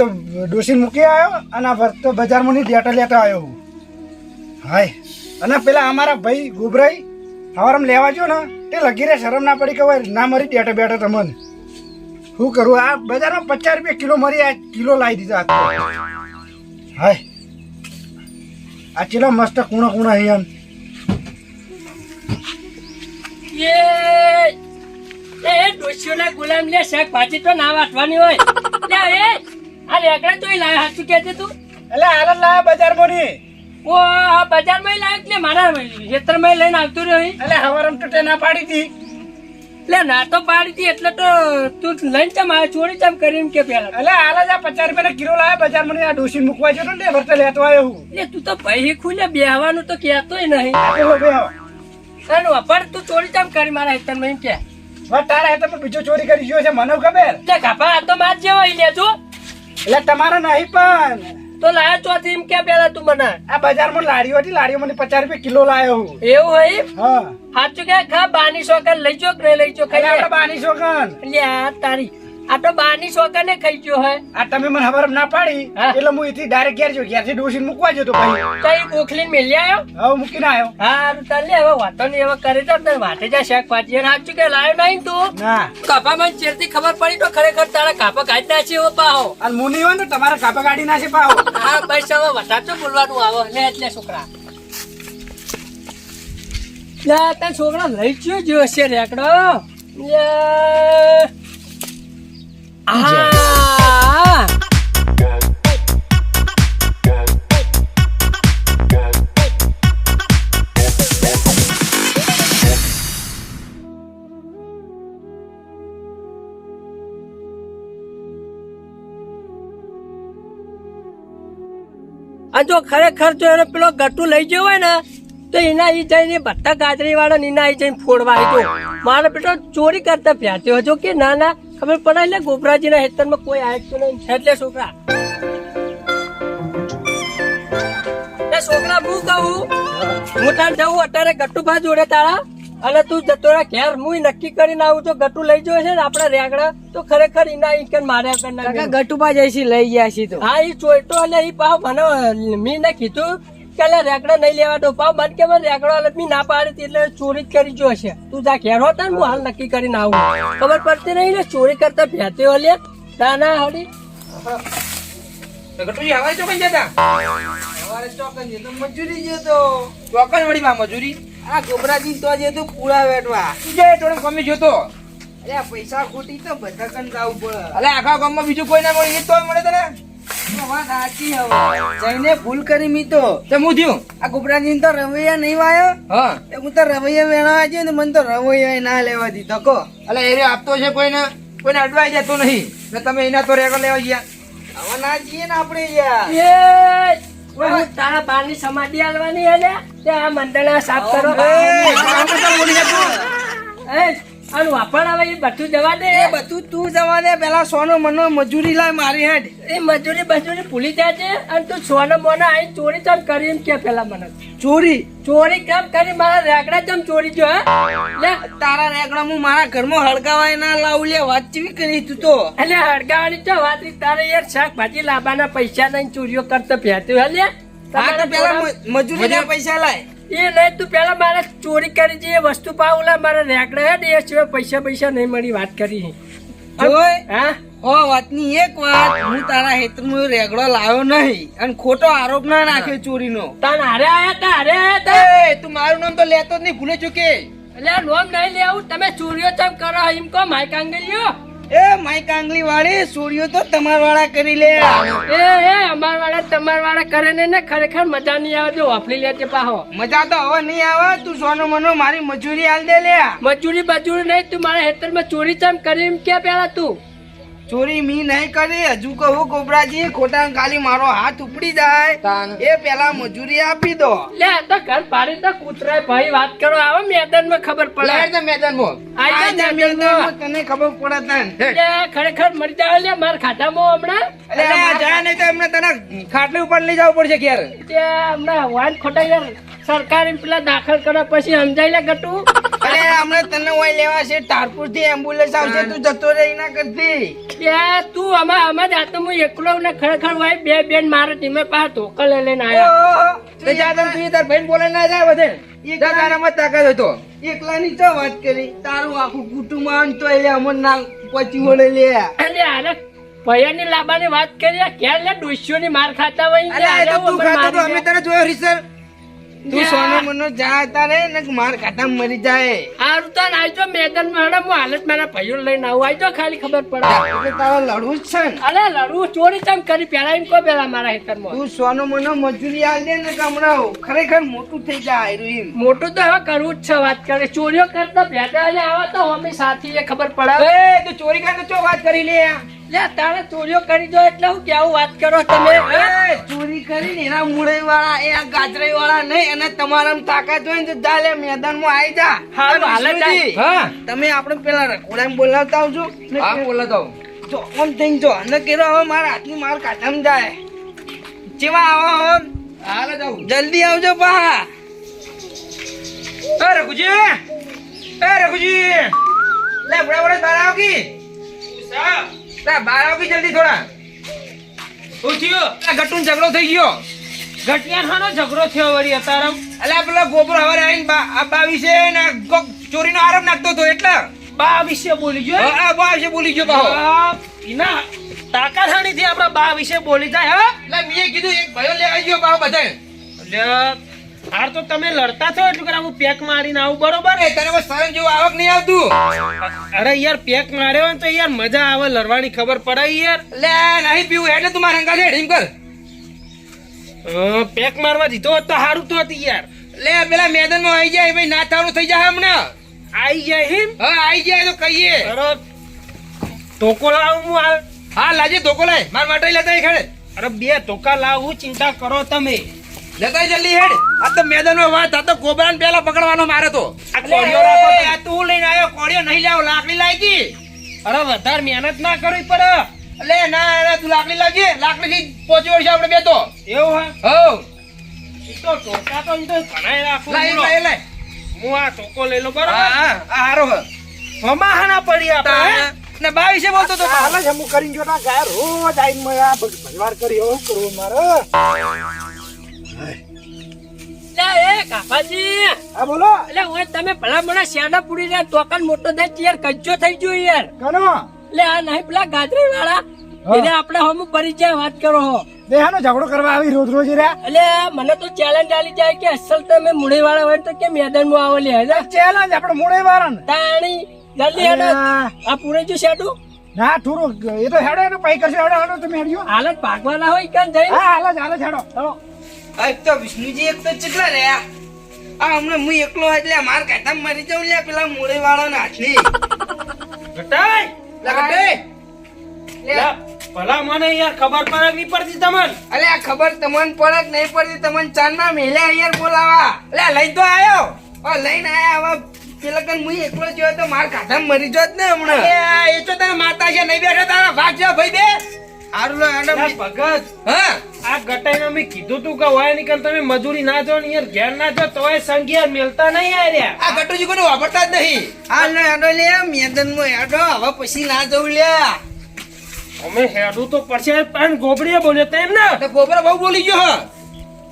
તો ડોસીને મૂકી આવ્યો અને આ બજારમાં ની ડેટા લેતા આવ્યો હું. હાય. અને પેલા અમારા ભાઈ ગોબરાઈ હવારમ લેવા જો ને, તે લગી રે શરમ ના પડી કે હવે ના મરી ડેટા બેટા તમને શું કરું? આ બજારમાં પચાસ રૂપિયા કિલો મરી આ કિલો લાવી દીધા હાય. આ ચેલા મસ્ત કુણા કુણા અહીંયા એ એ ડોશીઓના ગુલામ લે, શાકભાજી તો ના વાટવાની હોય. લે, એ આ રેગડા તો લાય હાચું કે છે તું? એટલે હાલ લાયા બજાર મોની ઓ આ બજારમાં લાય એટલે મારા ખેતરમાં લઈને આવતું રહ્યો એટલે હવારમ તૂટે ના પાડી હતી. એટલે ના તો પાડી હતી એટલે તો તું લઈને ચમ આવ્યો ચોરી ચમ કરી એમ કે પેલા. એટલે હાલ જ આ પચાસ રૂપિયા કિલો લાયા બજારમાં મને આ ડોસી મૂકવા જતો ને વર્તે લેતો આવ્યો હું. એટલે તું તો ભાઈ ખુલે બેહવાનું તો કહેતોય નહીં. તને વપર તું ચોરી ચમ કરી મારા હેતરમાં કે. તારા હેતર બીજો ચોરી કરી ગયો છે મને ખબર? ગાભા આ તો માર જેવો લેજો. એટલે તમારે નહીં પણ. તો લાયા ચોથી એમ કે પેલા તું મને. આ બજારમાં લાડીઓ હતી લાડીઓ મને પચાસ રૂપિયા કિલો લાયો હું. એવું હોય હા. સાચું કે ખા બાની સોકર લઈ જો કે લઈ જો ખાઈ બાની છોકન લે તારી આ તો બાની છોકરા ને ખાઈ ગયો હે. આ તમે મને ખબર ના પાડી હા. એટલે હું એથી ડાયરેક્ટ ઘેર જો ઘેરથી ડોસી મૂકવા જતો ભાઈ. કઈ ગોખલીને મેલી આવ્યો હવે મૂકીને આવ્યો હારું તાલે હવે વાતો નહીં હવે કરે તો તને વાટે જા શેક પાછી ને આજ કે લાયો નહીં તું? ના. કાપા માં ચેરથી ખબર પડી તો ખરેખર તારા કાપા કાઢી નાખી હો પાહો. અને હું નહીં હોય ને તો તમારા કાપા કાઢી નાખી પાહો. હા પૈસા હવે વધારે બોલવાનું આવો. લે એટલે છોકરા. લે તાર છોકરા લઈ ગયો જો હશે રેકડો. લે. આ જો ખરેખર જો એને પેલો ગટુ લઈ ગયો હોય ને, તો એના ઈ જઈને ભટ્ટા ગાજરી વાળા એના ઈ જઈને ફોડવા આવ્યો. મારો બેટો ચોરી કરતા ફેંચ્યો હજો કે ના ના ખબર પડે એટલે ગોબરાજીના હેતરમાં કોઈ આયતું નહીં. એટલે છોકરા. છોકરા હું કહું હું તાર જવું અત્યારે ગટ્ટુભા જોડે તારા. અને તું જતો રહે ઘેર હું નક્કી કરીને આવું તો ગટુ લઈ જયો છે ને આપડા રેગડા તો ખરેખર એના ઈ કે માર્યા કરના ગટુભા જઈશી લઈ ગયા છી તો. હા ઈ ચોઈટો એટલે ઈ પાવ મને મી ને કીધું કે લે રેકડા નહીં લેવા દો પાવ મન કે મને રેકડો એટલે ના પાડી એટલે ચોરી જ કરી જો હશે તું જા ઘેર હોતા ને હું હાલ નક્કી કરીને આવું. ખબર પડતી નહીં ને ચોરી કરતા ભેતે ઓલે ના ના હડી ગટુજી ચોકન જતા? ચોકન જે મજૂરી જે ચોકન વળી માં મજૂરી? આ ગોબરાજી તો જે તો પૂરા વેટવા ટોળે કમી જોતો. અરે પૈસા ખોટી તો બધા કન જાવું પડે. અલે આખા ગામમાં બીજું કોઈ ના મળે એ તો મળે તને. જઈને ભૂલ કરી મીતો તે. હું થયું? આ ગોબરાજી તો રવૈયા નહીં વાયો? હા. હું તો રવૈયા વેણવા છે ને મને તો રવૈયા ના લેવા દીધો. કો એટલે એ આપતો છે કોઈને? કોઈને અડવાઈ જતો નહીં. ને તમે એના તો રેગો લેવા ગયા. હવે ના જઈએ ને આપણે યાર. હું તારા બારની સમાધિ આલવાની હે તે આ મંડળા સાફ કરો. એ, આનું વાપર આવે એ બધું જવા દે. એ બધું તું જવા દે. પેલા સોનો મનો મજૂરી લાય મારી હેડ. એ મજૂરી મજૂરી ભૂલી જાજે અને તું સોનો મોનો આઈ ચોરી ચમ કરી એમ કે પેલા મને. ચોરી? ચોરી કેમ કરી? મારા રેકડા ચમ ચોરી જો લે. તારા રેકડા હું મારા ઘરમાં હળગાવાય ના લાવું લે. વાત ચેવી કરી તું તો? એટલે હળગાવાની તો વાત તારે યાર શાકભાજી લાવવાના પૈસા નહીં ચોરીઓ કરતો ફેતું હે લે પેલા મજૂરી પૈસા લાય. એ નહીં તું પેલા મારે ચોરી કરી જે વસ્તુ પાવલા મારે રેકડા હે ને એ સિવાય પૈસા પૈસા નહીં મળી વાત કરી. હા? ઓ વાતની એક વાત હું તારા હેતરમાં રેગડો લાવ્યો નહીં અને ખોટો આરોપ ના નાખ્યો ચોરીનો. તાન હારે આયા તા હારે આયા તા. એ, તું મારું નામ તો લેતો જ નહીં ભૂલે ચૂકે. એટલે નોમ નહીં લેવું તમે ચોરીઓ ચમ કરો એમ કહો માય કાંગલીઓ એ માઈ કાંગલી વાળી સૂર્યો તો તમાર વાળા કરી લે. એ એ અમાર વાળા તમાર વાળા કરે ને ને ખરેખર મજા નહીં આવે જો વાપરી લેજે પાહો. મજા તો હવે નહીં આવે તું સોનો મનો મારી મજૂરી હાલ દે લે. મજૂરી બજૂરી નહીં તું મારા હેતરમાં ચોરી ચમ કરી એમ કે પેલા તું? ચોરી મી નહીં કરી. હજુ કહું કોબરાજી ખોટા ખાલી મારો હાથ ઉપડી જાય. એ પેલા મજૂરી આપી દો. લે તો ઘર પાડી તો કૂતરાય ભાઈ વાત કરો આવો મેદાનમાં ખબર પડે. તે મેદાનમાં. આઈ આ જા મેદાન તને ખબર પડે તને. લે, ખરેખર મરી જાવ લે મારા ખાતામાં હમણાં. હમણા લે જા નહીં તો એમને તને ખાટલી ઉપર લઈ જવું પડશે ઘેર. તે હમણાં વાન ખોટા યાર. સરકારી પેલા દાખલ કર્યા પછી સમજાય લે ગટુ. અરે હમણાં તને ઓય લેવા છે તારપુરથી એમ્બ્યુલન્સ આવશે તું જતો રહી ના કરતી. કે તું અમાર અમાર જાતો હું એકલો ને ખરેખર હોય બે બેન મારે ટીમે પાસે ધોકા લઈ લઈને આવ્યા તે જાદમ તું તાર ભાઈ બોલે ના જાય બધે. જા તારામાં તાકાત હોય તો એકલાની તો વાત કરી? તારું આખું કુટુંબ આવે તો એટલે અમર ના પચી વળે લે. અને આને ભૈયાની લાંબાની વાત કરી ક્યાં લે ડોસીઓની માર ખાતા હોય અરે તો તું ખાતો તો અમે તને જોયો રીસર તું સોનો મનો જા તારે ને માર ખાતા મરી જાય. હારું તો આવજો મેદાનમાં હું હાલત મારા ભાઈઓ લઈને આવું. આવજો ખાલી ખબર પડે. એટલે તારે લડવું જ છે ને. અરે લડવું ચોરી ચમ કરી પેલા એમ કો પેલા મારા હેતરમાં તું સોનો મનો મજૂરી આલ દે ને કમરાઓ ખરેખર મોટું થઈ જાય આયરું મોટું તો હવે કરવું જ છે વાત કરે. ચોરીઓ કરતા ભેગા આવે તો અમે સાથી ખબર પડે. એ તું ચોરી કરે તો ચો વાત કરી લે લે તારે ચોરીઓ કરી દો એટલે હું કેવું વાત કરો તમે ચોરી ચોરી કરીને એના મુળઈ વાળા એ આ ગાજરાઈ વાળા નહીં અને તમારા તાકાત હોય ને તો જા લે મેદાનમાં આવી જા. હાલ હાલે હા. તમે આપણે પેલા રખોડામાં બોલાવતા આવજો. ને હા બોલા તો જો આમ થઈને જો અને કેરો હવે મારા હાથની માર કાઢામાં જાય. જેવા આવો આવો, હાલે જાઉં. જલ્દી આવજો પા એ રઘુજી. એ રઘુજી. લે બડા બડા તારા આવો કી? લે બહાર આવી જલ્દી થોડા. શું થયું? લે ઝઘડો થઈ ગયો. ઘટિયાનો ઝઘડો થયો વળી અતારમ એટલે પેલો ગોબર હવે આવીને બા બા વિશે ને ચોરીનો આરોપ નાખતો હતો એટલે. બા વિશે બોલી ગયો હા, બા વિશે બોલી ગયો બા એના તાકાથાણી થી આપડા બા વિશે બોલી જાય હા? એટલે મેં કીધું એક ભાઈઓ લેવા ગયો પાહો બધાય. હાર તો તમે લડતા છો એટલું હું પેક મારીને આવું બરોબર? એ તને શરમ જેવું આવક નહીં આવતું? અરે યાર પેક માર્યો હોય ને તો યાર મજા આવે લડવાની ખબર પડે યાર. લે નહીં પીવું એટલે તું મારા છે ઢીમ કર. પેક મારવા દીધો હોત તો સારું તો હતી યાર. લે પેલા મેદાનમાં આવી જાય ભાઈ ના તારું થઈ જાય હમણાં. આઈ જાય હિમ? હા આવી જાય તો કહીએ. અરે ટોકો લાવું હું હાલ. હા લાજે ટોકો લાય માર માટે લેતા ખેડે અરે બે ટોકા લાવું ચિંતા કરો તમે. આય જલ્દી હેડ. આ તો મેદાનમાં વાત આ તો ગોબરાને પેલા પકડવાનો મારે તો. આ કોળીઓ રાખો તું લઈને આવ્યો કોળિયો નહીં લાવ લાકડી લાગી. અરે વધારે મહેનત ના કરવી પડે. એટલે ના અરે તું લાકડી લાગી લાકડી થી પહોંચી વળશે આપણે બે તો. એવું હા હો તો ટોકા તો તો ઘણાય રાખું. લાય બોલો. લાય લાય. હું આ ટોકો લઈ લો હા બરોબર? હા આ હારો હ. હમાહાના પડી આપણે ને બોલતો તો હાલ જ કરીને જો ના ગયા રોજ આઈને મેં આ ભગ- કરી એવું કરવું મારે. હા બોલો. એટલે ઓય તમે ભલા મને શેડા પૂરી રહ્યા ટોકન મોટો થાય યાર કજ્જો થઈ ગયો યાર. કનો? એટલે આ નહીં પેલા ગાજરી વાળા હા. આપણે હમ પરિચય વાત કરો હો. દેહાનો ઝઘડો કરવા આવી રોજ રોજ રહ્યા. એટલે મને તો ચેલેન્જ આલી જાય કે અસલ તમે મુડી વાળા હોય તો કે મેદાનમાં આવો લે હે ચેલેન્જ આપણે વાળા ને તાણી જલ્દી હેડો. આ પૂરે જો શેડું ના થોડું એ તો હેડો એનો પૈ કરશે હેડો હેડો તમે હેડ્યો. હાલત ભાગવાના હોય કેમ જઈ હા હાલ જ હેડો હેડો. એક તો વિષ્ણુજી એક તો ચેટલા રહ્યા. આ હમણાં હું એકલો એટલે માર કાઢા મરી જાઉં લે પેલા મોડે વાળા ના હાથની ઘટાય લે. લે, ભલા મને યાર ખબર પડક નહીં પડતી તમને? અલે આ ખબર તમને પડક નહીં પડતી? તમને ચાર ના મેલે યાર બોલાવા. અલે લઈ તો આયો. ઓ લઈને આયા હવે પેલા હું એકલો જોયો તો માર કાઢા મરી જોત ને હમણાં. એ તો તને માતા છે નહીં બેઠા તારા ભાગ છે ભાઈ બે. હારું એડમ ભગત હા? આ ગટાઈને મેં કીધું તું કે હોય નીકળ તમે મજૂરી ના જો ને યાર ઘેર ના જો તોય સંગીયા મેલતા નહીં આર્યા આ ગટુજી કોને વાપરતા જ નહીં? આ લો એડો લે મેદન મો એડો હવે પછી ના જવું લે અમે હેડું તો પછી પણ ગોબડીએ બોલ્યો તેમ ને? તો ગોબરા બહુ બોલી ગયો હા.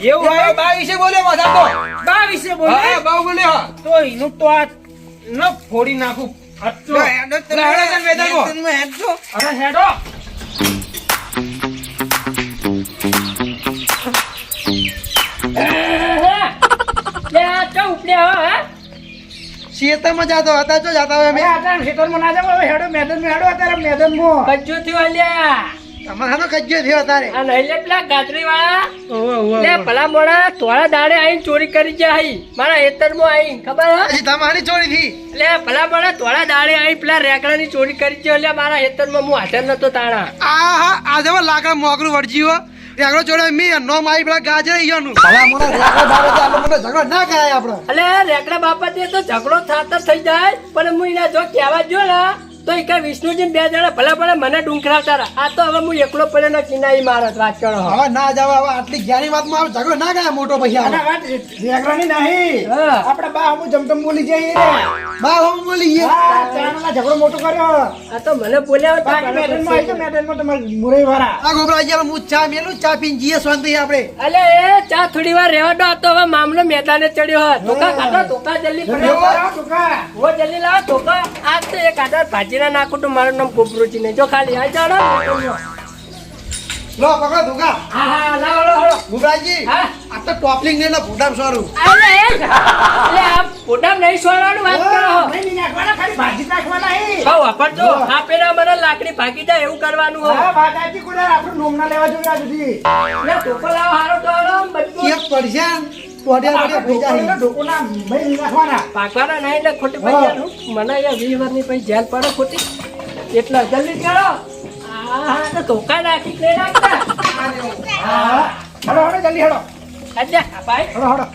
એવું હોય? બા વિશે બોલ્યો વધારે તો. બા વિશે હા બોલે બહુ બોલ્યો હ. તો એનું તો આ ન ફોડી નાખું. લો હેડો હેડો હેડો. ચા ઉપડ્યા હવે હે? શેતરમાં જાતો હતા જો જાતા હવે આટલા શેતરમાં ના જાવ હવે હેડો મેદાનમાં હેડો અત્યારે મેદાનમાં. કજ્જો થયો અલ્યા. તમારે હાનો કજ્જો થયો તારે આ નહીં લે પેલા ગાજરી વાળા લે ભલા મોડા થોડા દાડે આવીને ચોરી કરી ગયા હઈ મારા હેતરમાં આવીને ખબર હે? હજી તમારી ચોરી થી ભલા મોડા તોળા દાડે આવીને પેલા રેકડાની ચોરી કરી છે એટલે મારા હેતરમાં હું હાજર નતો તાણા. આ હા આ જવો લાકડા મોકરું વળજી હો. રેગડો જોડે મી નો મારી પેલા ગાજે ઈયોનું. ભલા મને રેગડો બારે આપણે મને ઝઘડો ના કરાય આપણે. અલે રેકડા બાપા તો ઝઘડો થાતર થઈ જાય પણ હું એના જો કહેવા જો ને તો એ કઈ વિષ્ણુજી ને બે જણા ભલા ભલા મને ડુંખરાવતા રહ્યા. આ તો હવે હું એકલો પડ્યો ને ચિનાઈ મારત વાત કરો. હવે ના જાવ હવે આટલી જ્ઞાની વાતમાં ઝઘડો ના ગયા મોટો પછી વાત ઝઘડાની નહીં. આપણે બા હમું જમતમ બોલી જઈએ. રે બા હું બોલી હા ચાણલા ઝઘડો મોટો કર્યો. આ તો મને બોલ્યા હોત તો બાકી મને આવી જાઓ, મેદાનમાં તમારે મુરઈ વાળા. આ ગોબરા ગયા હું ચા મેલું ચા પીન જીએ શાંતિ આપણે. અલે એ ચા થોડી વાર રહેવા દો આ તો હવે મામલો મેદાને ચડ્યો હોય. ધોકા ખાધો ધોકા જલ્દી જલ્દી પડ્યો રહો, ઓ જલ્દી લાવો ધોકા. આજ તો એક આધાર ભાજીના નાખું તો મારું નામ ગોપરુચી નહીં જો ખાલી આ ચાલો. લો પકડો ધોકા હા હા લાવો લાવો ભુગાજી હા? આ તો ટોપલિંગ ને ફોટામ સારું અરે એ જ. અલે આ ફોટામાં નહીં છોડવાનું વાત કરો. નહીં, નહીં નાખવાના, ખાલી ભાજી નાખવાના હે. બહુ વાપરજો આ પેલા મને લાકડી ભાગી જાય એવું કરવાનું હા, બાગાજી કોઈ આપણે નોમના લેવા જોઈએ આ સુધી. એટલે ધોકો લાવો હારો તો આરામ બધું. એક પડશે ટોડિયા ટોડિયા ભાઈ નહીં નાખવાના. પાકવાના નહીં એટલે ખોટી પૈસા મને અહીંયા વીસ વર્ષની પછી જેલ પડે ખોટી. એટલા જલ્દી કરો આ તો ધોકા નાખી. નાખતા હા, હેડો, હેડો, જલ્દી હેડો. અચ્છા ભાઈ હેડો, હેડો.